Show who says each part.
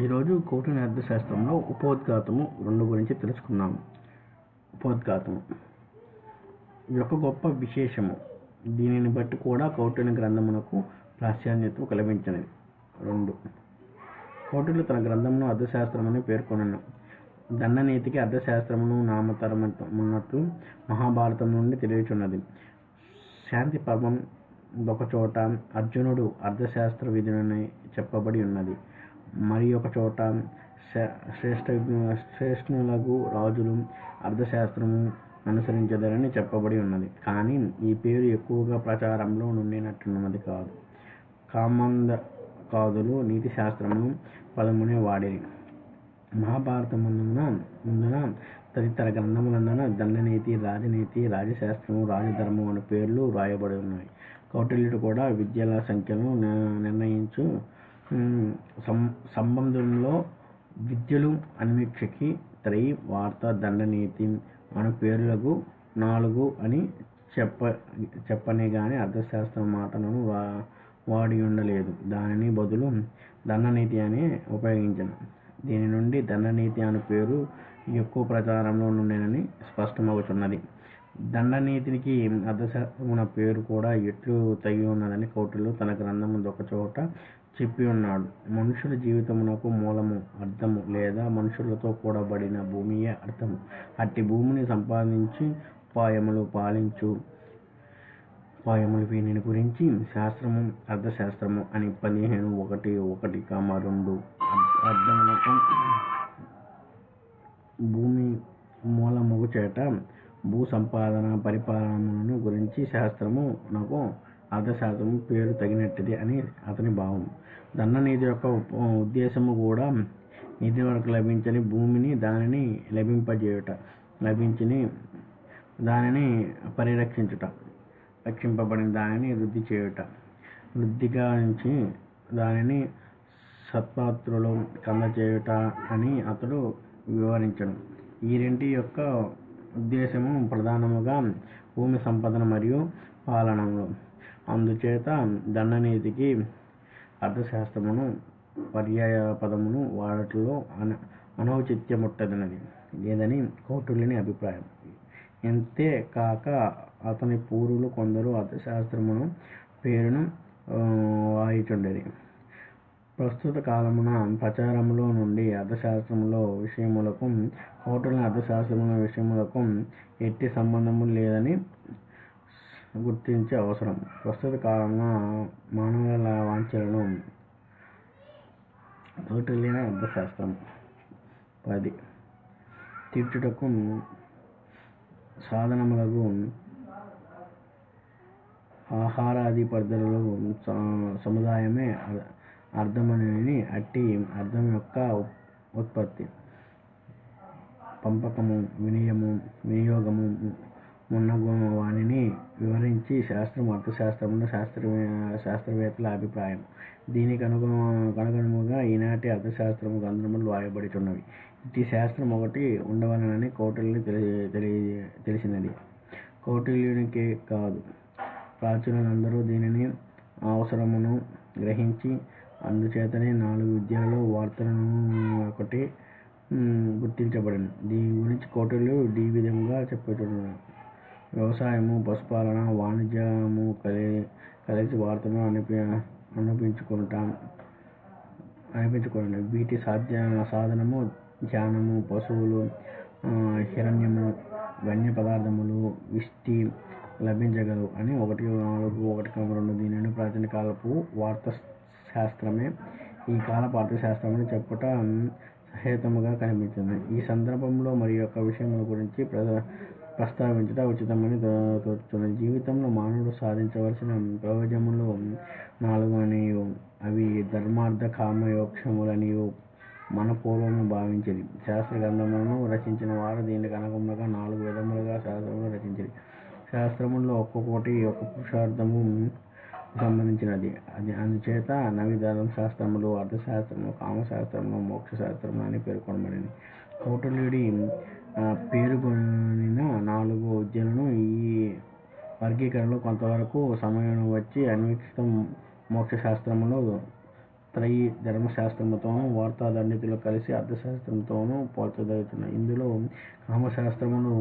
Speaker 1: ఈరోజు కౌటిల్య అర్థశాస్త్రంలో ఉపోద్ఘాతము రెండు గురించి తెలుసుకున్నాము ఉపోద్ఘాతము. యొక్క గొప్ప విశేషము. దీనిని బట్టి కూడా కౌటిల్య గ్రంథమునకు ప్రాధాన్యత కల్పించినది రెండు. కౌటిల్య తన గ్రంథమును అర్థశాస్త్రమని పేర్కొనను. దండనీతికి అర్థశాస్త్రమును నామతరమున్నట్లు మహాభారతం నుండి తెలియచున్నది. శాంతి పర్వం ఒక చోట అర్జునుడు అర్థశాస్త్ర విధులని చెప్పబడి ఉన్నది. మరి ఒక చోట శ- శ్రేష్ఠ శ్రేష్ఠులకు రాజులు అర్థశాస్త్రము అనుసరించదరని చెప్పబడి ఉన్నది. కానీ ఈ పేరు ఎక్కువగా ప్రచారంలో నుండినట్టున్నది కాదు. కామంద కాదులు నీతి శాస్త్రము పదమునే వాడేది మహాభారతమున ముందున తదితర గ్రంథములందున దండనీతి రాజనీతి రాజశాస్త్రము రాజధర్మం అనే పేర్లు రాయబడి ఉన్నాయి కౌటిల్యుడు కూడా విద్యల సంఖ్యను ని- నిర్ణయించు సం- సంబంధంలో విద్యలు అన్వీక్షకి త్రై వార్త దండనీతి అను పేర్లకు నాలుగు అని చెప్ప చెప్పనే గాని అర్థశాస్త్రం మాటలను వా వాడి ఉండలేదు. దానిని బదులు దండనీతి అని ఉపయోగించను. దీని నుండి దండనీతి అను పేరు ఎక్కువ ప్రచారంలో ఉండేనని స్పష్టమవుతున్నది దండనీతికి అర్థశాస్త్రమున పేరు కూడా ఎట్లు తగి ఉన్నదని కౌటిల్యుడు తన గ్రంథము ఒక చోట చెప్పి ఉన్నాడు. మనుషుల జీవితమునకు మూలము అర్థము లేదా మనుషులతో కూడబడిన భూమియే అర్థము. అట్టి భూమిని సంపాదించి పాయములు పాలించు పాయములు వీనిని గురించి శాస్త్రము అర్థశాస్త్రము అని పదిహేను ఒకటి ఒకటి కామ రెండు అర్థమునకు భూమి మూలముగు చేట భూ సంపాదన పరిపాలనను గురించి శాస్త్రము నాకు అర్థశాస్త్రము పేరు తగినట్టుది అని అతని భావం. దండనిధి యొక్క ఉద్దేశము కూడా నిధి వరకు లభించని భూమిని దానిని లభింపజేయుట లభించని దానిని పరిరక్షించుట రక్షింపబడిన దానిని వృద్ధి చేయుట వృద్ధిగా నుంచి దానిని సత్పాత్రులు కందచేయుట అని అతడు వివరించడం ఈ రెంటి యొక్క ఉద్దేశము ప్రధానముగా భూమి సంపదన మరియు పాలనలో అందుచేత దండనీతికి అర్థశాస్త్రమును పర్యాయ పదమును వాడటంలో అన అనౌచిత్యముట్టదనది లేదని కౌటిల్యుని అభిప్రాయం. ఇంతే కాక అతని పూర్వులు కొందరు అర్థశాస్త్రమును పేరును ఆ, వాయిచుండేది. ప్రస్తుత కాలమున ప్రచారములో నుండి అర్థశాస్త్రములో విషయములకు హోటల్ అర్థశాస్త్రముల విషయములకు ఎట్టి సంబంధము లేదని గుర్తించే అవసరం. ప్రస్తుత కాలమున మానవుల వాంఛలను కౌటిల్య అర్థశాస్త్రం. పది. తీర్చుటకు సాధనములకు ఆహారాది పద్ధతులు స- సముదాయమే అర్థమనేది అట్టి అర్థం యొక్క ఉత్పత్తి. పంపకము వినియము వినియోగము మున్నగు వానిని వివరించి శాస్త్రం అర్థశాస్త్రంలో శాస్త్రవే శాస్త్రవేత్తల అభిప్రాయం. దీనికి అనుగు అనుగుణముగా ఈనాటి అర్థశాస్త్రము గ్రంథములు రాయబడుచున్నవి ఇట్టి శాస్త్రం ఒకటి ఉండవలనని కౌటిల్యుని తెలియ తెలి తెలిసినది. కౌటిల్యునికే కాదు. ప్రాచుర్యులందరూ దీనిని అవసరమును గ్రహించి అందుచేతనే నాలుగు విద్యలలో వార్తలను ఒకటి గుర్తించబడింది దీని గురించి కోటలు ఈ విధంగా చెప్పుచున్నాడు వ్యవసాయము పశుపాలన వాణిజ్యము కలి కలిసి వార్తను అనిపి అనిపించుకుంటాం అనిపించుకోండి. వీటి సాధ్య సాధనము ధ్యానము పశువులు హిరణ్యము వన్య పదార్థములు విష్టి లభించగలవు అని ఒకటి నాలుగు ఒకటి కమ రెండు దీనిని ప్రాచీన కాలపు వార్త శాస్త్రమే. ఈ కాలపు అర్థశాస్త్రమని చెప్పుట సహేతముగా కనిపించింది. ఈ సందర్భంలో మరి యొక్క విషయముల గురించి ప్ర ప్రస్తావించుట ఉచితమని తో- జీవితంలో మానవుడు సాధించవలసిన ప్రయోజనములు నాలుగు అనియు అవి ధర్మార్థ కామ యోక్షములనియు మన పూర్వము భావించేది శాస్త్ర గ్రంథములను రచించిన వారు దీనికి అనుగుణంగా నాలుగు విధములుగా శాస్త్రములు రచించేది శాస్త్రములో ఒక్కొక్కటి ఒక పురుషార్థము సంబంధించినది అది అందుచేత నవి ధర్మశాస్త్రములు అర్థశాస్త్రము కామశాస్త్రము మోక్షశాస్త్రము అని పేర్కొనబడింది కౌటల్యుడి ఆ, నాలుగు విద్యలను ఈ వర్గీకరణలో కొంతవరకు సమయం వచ్చి అన్వేక్షితం మోక్షశాస్త్రములో త్రయి ధర్మశాస్త్రముతోనూ వార్తాదండితులు కలిసి అర్థశాస్త్రంతోనూ పోల్చదగుతున్నాయి ఇందులో కామశాస్త్రమును